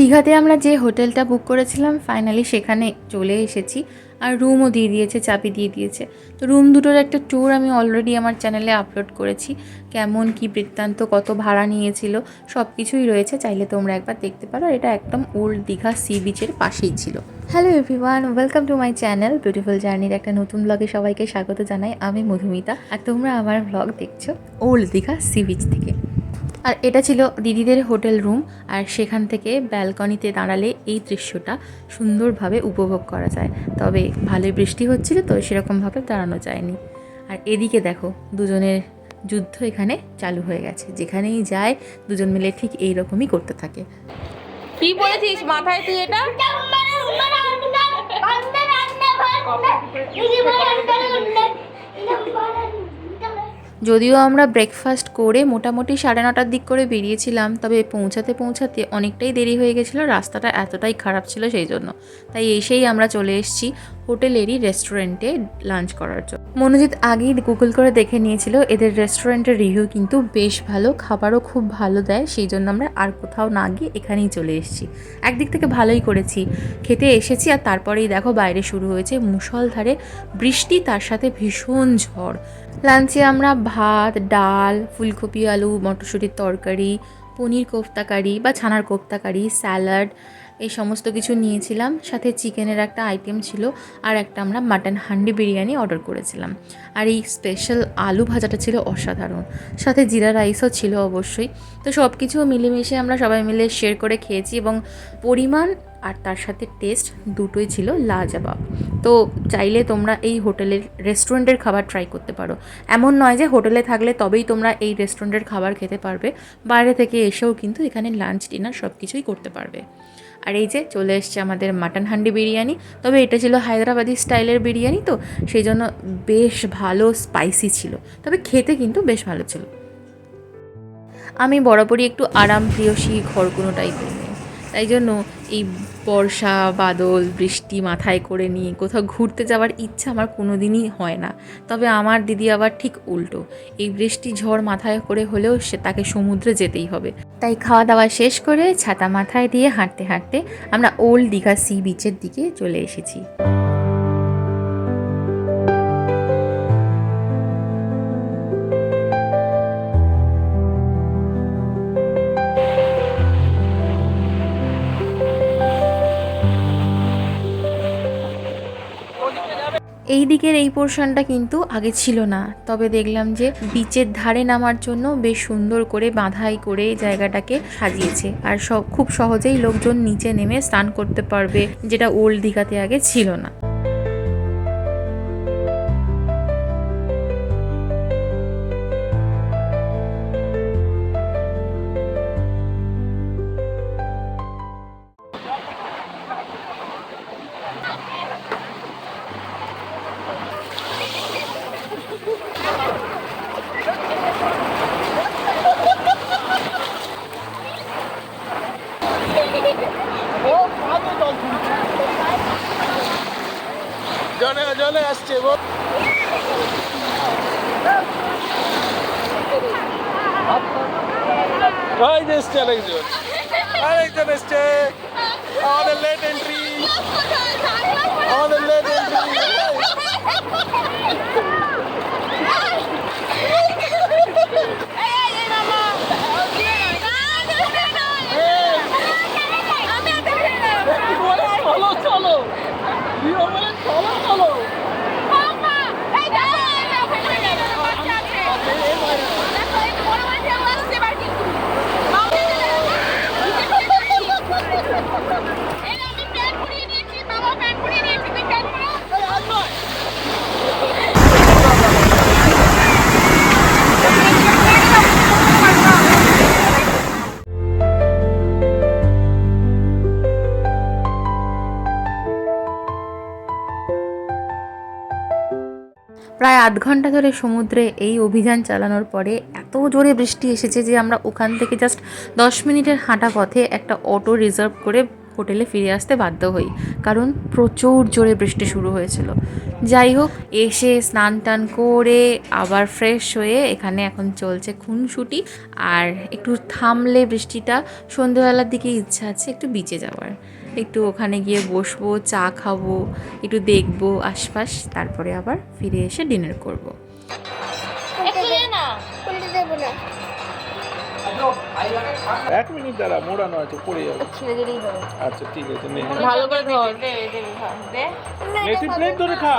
দীঘাতে আমরা যে হোটেলটা বুক করেছিলাম ফাইনালি সেখানে চলে এসেছি। আর রুমও দিয়ে দিয়েছে, চাবি দিয়ে দিয়েছে। তো রুম দুটোর একটা ট্যুর আমি অলরেডি আমার চ্যানেলে আপলোড করেছি। কেমন, কি বৃত্তান্ত, কত ভাড়া নিয়েছিল সব কিছুই রয়েছে। চাইলে তোমরা একবার দেখতে পারো এটা একদম ওল্ড দীঘা সি বিচের পাশেই ছিল। Hello everyone welcome to my channel beautiful জার্নির একটা নতুন ব্লগে সবাইকে স্বাগত জানাই। আমি মধুমিতা, আর তোমরা আমার ব্লগ দেখছ ওল্ড দীঘা সি বিচ থেকে। আর এটা ছিল দিদিদের হোটেল রুম আর সেখান থেকে ব্যালকনিতে দাঁড়ালে এই দৃশ্যটা সুন্দরভাবে উপভোগ করা যায় তবে ভালোই বৃষ্টি হচ্ছিল তো সেরকমভাবে দাঁড়ানো যায়নি আর এদিকে দেখো দুজনের যুদ্ধ এখানে চালু হয়ে গেছে যেখানেই যায় দুজন মিলে ঠিক এই রকমই করতে থাকে কি বলেছিস মাথায় তুই এটা যদিও আমরা ব্রেকফাস্ট করে মোটামুটি সাড়ে নটার দিক করে বেরিয়েছিলাম, তবে পৌঁছাতে পৌঁছাতে অনেকটাই দেরি হয়ে গেছিল, রাস্তাটা এতটাই খারাপ ছিল সেই জন্য। তাই এসেই আমরা চলে এসেছি হোটেলেরই রেস্টুরেন্টে লাঞ্চ করার জন্য। মনোজিৎ আগেই গুগল করে দেখে নিয়েছিল, এদের রেস্টুরেন্টের রিভিউ কিন্তু বেশ ভালো, খাবারও খুব ভালো দেয়, সেই জন্য আমরা আর কোথাও না গিয়ে এখানেই চলে এসেছি। একদিক থেকে ভালোই করেছি, খেতে এসেছি আর তারপরেই দেখো বাইরে শুরু হয়েছে মুষলধারে বৃষ্টি, তার সাথে ভীষণ ঝড়। লাঞ্চে আমরা ভাত, ডাল, ফুলকপি, আলু, মটরশুঁটির তরকারি, পনির কোফতা কারি বা ছানার কোফতা কারি স্যালাড এই সমস্ত কিছু নিয়েছিলাম। সাথে চিকেনের একটা আইটেম ছিল আর একটা আমরা মাটন হান্ডি বিরিয়ানি অর্ডার করেছিলাম। আর এই স্পেশাল আলু ভাজাটা ছিল অসাধারণ। সাথে জিরা রাইসও ছিল অবশ্যই। তো সব কিছু মিলেমিশে আমরা সবাই মিলে শেয়ার করে খেয়েছি এবং পরিমাণ আর তার সাথে টেস্ট দুটোই ছিল লাজবাব। তো চাইলে তোমরা এই হোটেলের রেস্টুরেন্টের খাবার ট্রাই করতে পারো। এমন নয় যে হোটেলে থাকলে তবেই তোমরা এই রেস্টুরেন্টের খাবার খেতে পারবে। বাইরে থেকে এসেও কিন্তু এখানে লাঞ্চ ডিনার সব কিছুই করতে পারবে। আর এই যে চলে এসছে আমাদের মাটন হান্ডি বিরিয়ানি। তবে এটা ছিল হায়দ্রাবাদি স্টাইলের বিরিয়ানি তো সেই জন্য বেশ ভালো স্পাইসি ছিল। তবে খেতে কিন্তু বেশ ভালো ছিল। আমি বরাবরই একটু আরাম প্রিয়সী ঘর কোনো টাইপের তাই জন্য এই বর্ষা, বাদল, বৃষ্টি মাথায় করে নিয়ে কোথাও ঘুরতে যাওয়ার ইচ্ছা আমার কোনো দিনই হয় না। তবে আমার দিদি আবার ঠিক উল্টো। এই বৃষ্টি ঝড় মাথায় করে হলেও সে তাকে সমুদ্রে যেতেই হবে। তাই খাওয়া দাওয়া শেষ করে ছাতা মাথায় দিয়ে হাঁটতে হাঁটতে আমরা ওল্ড দীঘা সি বিচের দিকে চলে এসেছি। এই দিকের এই পোর্শনটা কিন্তু আগে ছিল না। তবে দেখলাম যে বিচের ধারে নামার জন্য বেশ সুন্দর করে বাঁধাই করে জায়গাটাকে সাজিয়েছে। আর সব খুব সহজেই লোকজন নিচে নেমে স্নান করতে পারবে, যেটা ওল্ড দীঘাতে আগে ছিল না। জলে জলে আসছে, বল। ওই যে এসছে আরেকজন। আরেকজন এসছে। আমাদের লেট এন্ট্রি আমাদের লেট এন্ট্রি প্রায় আধ ঘণ্টা ধরে সমুদ্রে এই অভিযান চালানোর পরে এত জোরে বৃষ্টি এসেছে যে আমরা ওখান থেকে জাস্ট দশ মিনিটের হাঁটা পথে একটা অটো রিজার্ভ করে হোটেলে ফিরে আসতে বাধ্য হই। কারণ প্রচুর জোরে বৃষ্টি শুরু হয়েছিল। যাই হোক, এসে স্নান টান করে আবার ফ্রেশ হয়ে এখানে এখন চলছে খুনসুটি। আর একটু থামলে বৃষ্টিটা, সন্ধ্যেবেলার দিকে ইচ্ছা আছে একটু বিচে যাওয়ার। একটু ওখানে গিয়ে বসবো চা খাব একটু দেখব আশপাশ তারপরে আবার ফিরে এসে ডিনার করব। এক মিনিট দাঁড়া মোড়ানো আছে পড়ে যাবে আচ্ছা ঠিক আছে ভালো করে ধর দে দে দে মেথি প্লেট ধরে খা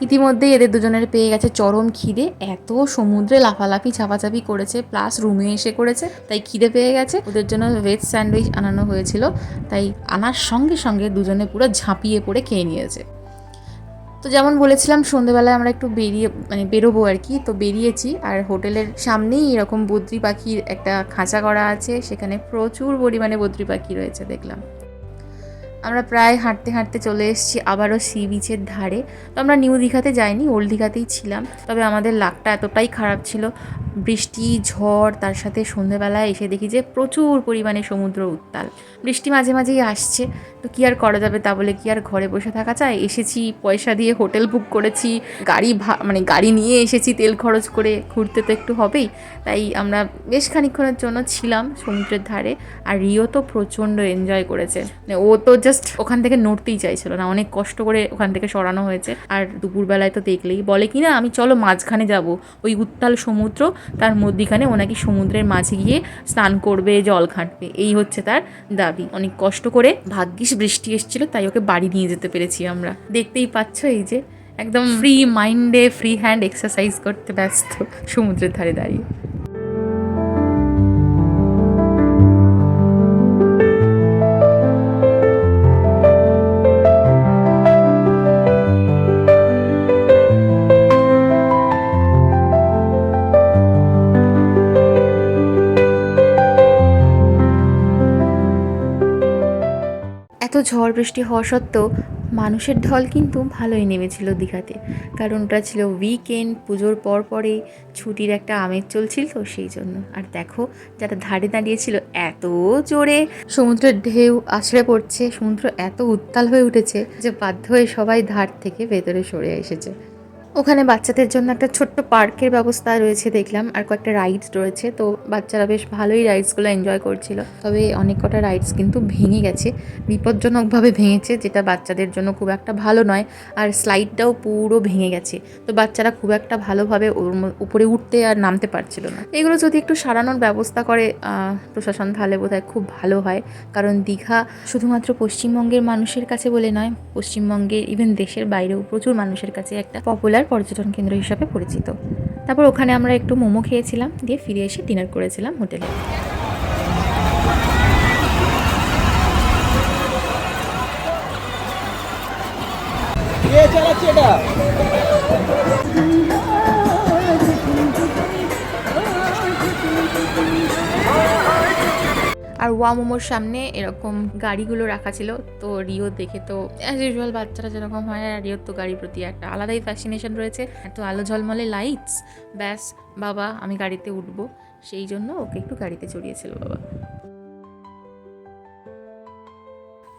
ইতিমধ্যেই এদের দুজনের পেয়ে গেছে চরম খিদে। এত সমুদ্রে লাফালাফি চাপাচাপি করেছে প্লাস রুমে এসে করেছে, তাই খিদে পেয়ে গেছে। ওদের জন্য ভেজ স্যান্ডউইচ আনানো হয়েছিল, তাই আনার সঙ্গে সঙ্গে দুজনে পুরো ঝাঁপিয়ে পড়ে খেয়ে নিয়েছে। তো যেমন বলেছিলাম, সন্ধেবেলায় আমরা একটু বেরিয়ে মানে বেরোবো আর কি, তো বেরিয়েছি। আর হোটেলের সামনেই এরকম বদ্রি পাখির একটা খাঁচা করা আছে, সেখানে প্রচুর পরিমাণে বদ্রি পাখি রয়েছে, দেখলাম। আমরা প্রায় হাঁটতে হাঁটতে চলে এসেছি আবারও সি বিচের ধারে। তো আমরা নিউ দীঘাতে যাইনি, ওল্ড দীঘাতেই ছিলাম। তবে আমাদের লাকটা এতটাই খারাপ ছিল বৃষ্টি, ঝড়, তার সাথে সন্ধেবেলায় এসে দেখি যে প্রচুর পরিমাণে সমুদ্র উত্তাল। বৃষ্টি মাঝে মাঝেই আসছে। তো কি আর করা যাবে তা বলে কি আর ঘরে বসে থাকা চায় এসেছি, পয়সা দিয়ে হোটেল বুক করেছি, গাড়ি মানে গাড়ি নিয়ে এসেছি, তেল খরচ করে ঘুরতে তো একটু হবেই। তাই আমরা বেশ খানিক্ষণের জন্য ছিলাম সমুদ্রের ধারে আর রিও তো প্রচণ্ড এনজয় করেছে। মানে ও তো জাস্ট ওখান থেকে নড়তেই চাইছিল না। অনেক কষ্ট করে ওখান থেকে সরানো হয়েছে। আর দুপুরবেলায় তো দেখলেই বলে কি না, আমি চলো মাঝখানে যাব। ওই উত্তাল সমুদ্র তার মধ্যিখানে ও নাকি সমুদ্রের মাঝে গিয়ে স্নান করবে, জল ঘাঁটবে এই হচ্ছে তার দাবি। অনেক কষ্ট করে ভাগ্যিস বৃষ্টি এসেছিল, তাই ওকে বাড়ি নিয়ে যেতে পেরেছি আমরা। দেখতেই পাচ্ছ এই যে, একদম ফ্রি মাইন্ডে ফ্রি হ্যান্ড এক্সারসাইজ করতে ব্যস্ত সমুদ্রের ধারে দাঁড়িয়ে। এত ঝড় বৃষ্টি হওয়া সত্ত্বেও মানুষের ঢল কিন্তু ভালোই নেমেছিল দীঘাতে। কারণ ওটা ছিল উইকেন্ড পুজোর পর পরে ছুটির একটা আমেজ চলছিল তো সেই জন্য। আর দেখো, যারা ধারে দাঁড়িয়েছিল এত জোরে সমুদ্রের ঢেউ আছড়ে পড়ছে, সমুদ্র এত উত্তাল হয়ে উঠেছে যে বাধ্য হয়ে সবাই ধার থেকে ভেতরে সরে এসেছে। ওখানে বাচ্চাদের জন্য একটা ছোট্ট পার্কের ব্যবস্থা রয়েছে দেখলাম, আর কয়েকটা রাইডস রয়েছে। তো বাচ্চারা বেশ ভালোই রাইডসগুলো এনজয় করছিল। তবে অনেক কটা রাইডস কিন্তু ভেঙে গেছে, বিপজ্জনকভাবে ভেঙেছে, যেটা বাচ্চাদের জন্য খুব একটা ভালো নয়। আর স্লাইডটাও পুরো ভেঙে গেছে। তো বাচ্চারা খুব একটা ভালোভাবে উপরে উঠতে আর নামতে পারছিল না। এগুলো যদি একটু সারানোর ব্যবস্থা করে প্রশাসন তাহলে বোধহয় খুব ভালো হয়। কারণ দীঘা শুধুমাত্র পশ্চিমবঙ্গের মানুষের কাছে বলে নয়, পশ্চিমবঙ্গের ইভেন দেশের বাইরেও প্রচুর মানুষের কাছে একটা পপুলার পর্যটন কেন্দ্র হিসাবে পরিচিত। তারপর ওখানে আমরা একটু মোমো খেয়েছিলাম, দিয়ে ফিরে এসে ডিনার করেছিলাম হোটেলে। কে চালাচ্ছে এটা? আর ওয়া মোমোর সামনে এরকম গাড়িগুলো রাখা ছিল। তো রিও দেখে তো অ্যাজ ইউজুয়াল বাচ্চারা যেরকম হয়, আর রিওর তো গাড়ির প্রতি একটা আলাদাই ফ্যাসিনেশন রয়েছে। এত আলো ঝলমলে লাইটস ব্যাস, বাবা, আমি গাড়িতে উঠবো। সেই জন্য ওকে একটু গাড়িতে চড়িয়েছিল বাবা।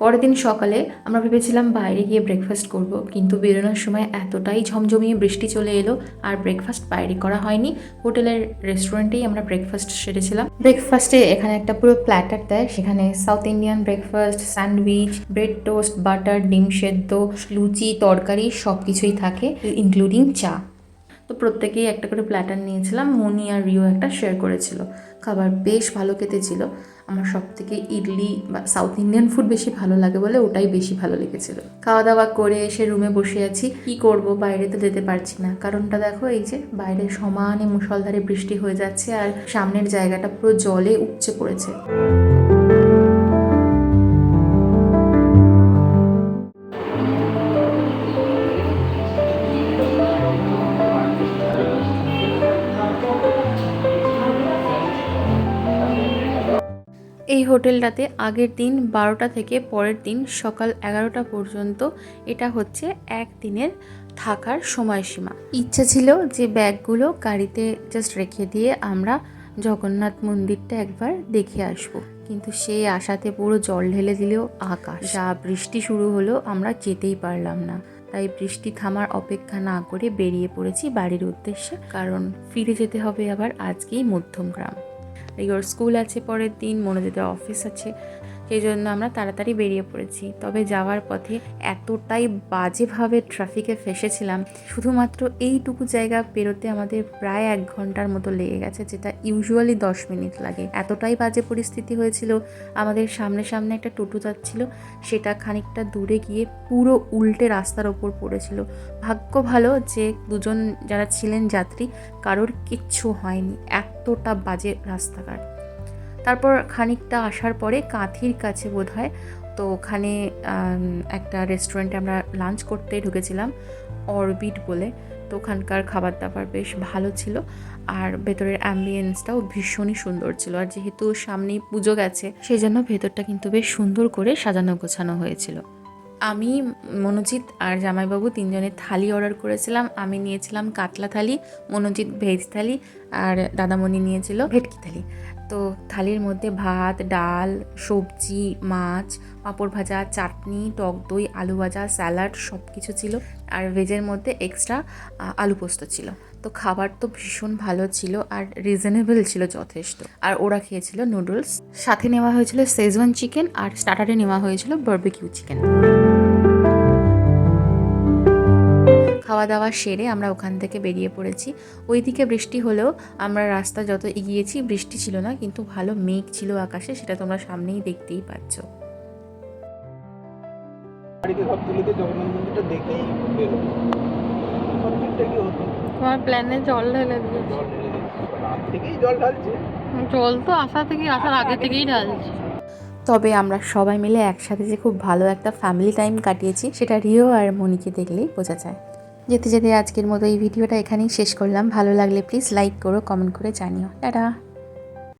পরের দিন সকালে আমরা ভেবেছিলাম বাইরে গিয়ে ব্রেকফাস্ট করব, কিন্তু বেরোনোর সময় এতটাই ঝমঝমিয়ে বৃষ্টি চলে এলো আর ব্রেকফাস্ট বাইরে করা হয়নি। হোটেলের রেস্টুরেন্টেই আমরা ব্রেকফাস্ট সেরেছিলাম। ব্রেকফাস্টে এখানে একটা পুরো প্ল্যাটার দেয়, সেখানে south Indian breakfast sandwich bread toast butter ডিম সেদ্ধ, লুচি, তরকারি সব কিছুই থাকে ইনক্লুডিং চা। তো প্রত্যেকেই একটা করে প্ল্যাটার নিয়েছিলাম। মনি আর রিও একটা শেয়ার করেছিল। খাবার বেশ ভালো খেতে ছিল আমার সব থেকে ইডলি বা সাউথ ইন্ডিয়ান ফুড বেশি ভালো লাগে বলে ওটাই বেশি ভালো লেগেছিল। খাওয়া দাওয়া করে এসে রুমে বসে আছি। কি করব? বাইরে তো যেতে পারছি না। কারণটা দেখো, এই যে বাইরে সমানে মুষলধারে বৃষ্টি হয়ে যাচ্ছে আর সামনের জায়গাটা পুরো জলে উপচে পড়েছে। হোটেলটাতে আগের দিন বারোটা থেকে পরের দিন সকাল এগারোটা পর্যন্ত এটা হচ্ছে একদিনের থাকার সময়সীমা। ইচ্ছা ছিল যে ব্যাগগুলো গাড়িতে জাস্ট রেখে দিয়ে আমরা জগন্নাথ মন্দিরটা একবার দেখে আসব। কিন্তু সেই আশাতে পুরো জল ঢেলে দিলেও আকাশ। যা বৃষ্টি শুরু হলো আমরা যেতেই পারলাম না। তাই বৃষ্টি থামার অপেক্ষা না করে বেরিয়ে পড়েছি বাড়ির উদ্দেশ্যে। কারণ ফিরে যেতে হবে আবার আজকেই মধ্যমগ্রাম। রিওর স্কুল আছে পরের দিন মনোজিতের অফিস আছে। সেই জন্য আমরা তাড়াতাড়ি বেরিয়ে পড়েছি। তবে যাওয়ার পথে এতটাই বাজেভাবে ট্রাফিকে ফেসেছিলাম, শুধুমাত্র এইটুকু জায়গা পেরোতে আমাদের প্রায় এক ঘণ্টার মতো লেগে গেছে, যেটা ইউজুয়ালি দশ মিনিট লাগে। এতটাই বাজে পরিস্থিতি হয়েছিল, আমাদের সামনে সামনে একটা টোটো যাচ্ছিল, সেটা খানিকটা দূরে গিয়ে পুরো উল্টে রাস্তার ওপর পড়েছিল। ভাগ্য ভালো যে দুজন যারা ছিলেন যাত্রী, কারোর কিচ্ছু হয়নি, এতটা বাজে রাস্তাঘাট। তারপর খানিকটা আসার পরে কাঁথির কাছে বোধ হয় তো ওখানে একটা রেস্টুরেন্টে আমরা লাঞ্চ করতে ঢুকেছিলাম অরবিট বলে। তো ওখানকার খাবার দাবার বেশ ভালো ছিল আর ভেতরের অ্যাম্বিয়েন্সটাও ভীষণই সুন্দর ছিল। আর যেহেতু সামনেই পুজো গেছে সেই জন্য ভেতরটা কিন্তু বেশ সুন্দর করে সাজানো গোছানো হয়েছিল। আমি, মনোজিৎ আর জামাইবাবু তিনজনের থালি অর্ডার করেছিলাম। আমি নিয়েছিলাম কাতলা থালি, মনোজিৎ ভেজ থালি আর দাদামণি নিয়েছিল ভেটকি থালি। তো থালির মধ্যে ভাত, ডাল, সবজি, মাছ, পাঁপড় ভাজা, চাটনি, টক দই, আলু ভাজা, স্যালাড সব কিছু ছিল। আর ভেজের মধ্যে এক্সট্রা আলু পোস্ত ছিল। তো খাবার তো ভীষণ ভালো ছিল আর রিজনেবল ছিল যথেষ্ট। আর ওরা খেয়েছিল নুডলস সাথে নেওয়া হয়েছিল সেজওয়ান চিকেন আর স্টার্টারে নেওয়া হয়েছিল বার্বিকিউ চিকেন খাওয়া দাওয়া সেরে আমরা ওখান থেকে বেরিয়ে পড়েছি। ওইদিকে বৃষ্টি হলেও আমরা রাস্তা যত এগিয়েছি বৃষ্টি ছিল না কিন্তু ভালো মেঘ ছিল আকাশে সেটা তোমরা সামনেই দেখতেই পাচ্ছ। তোমার প্ল্যানে জল ঢেলে দিয়েছে। জল ঢেলে দিচ্ছি রাত থেকেই জল ঢালছে। জল তো আসা থেকে আসার আগে থেকেই ঢালছে। তবে আমরা সবাই মিলে একসাথে যে খুব ভালো একটা ফ্যামিলি টাইম কাটিয়েছি সেটা রিও আর মনিকে দেখলেই বোঝা যায়। যেতে যেতে আজকের মতো এই ভিডিওটা এখানেই শেষ করলাম। ভালো লাগলে প্লিজ লাইক করো কমেন্ট করে জানিও। টাটা!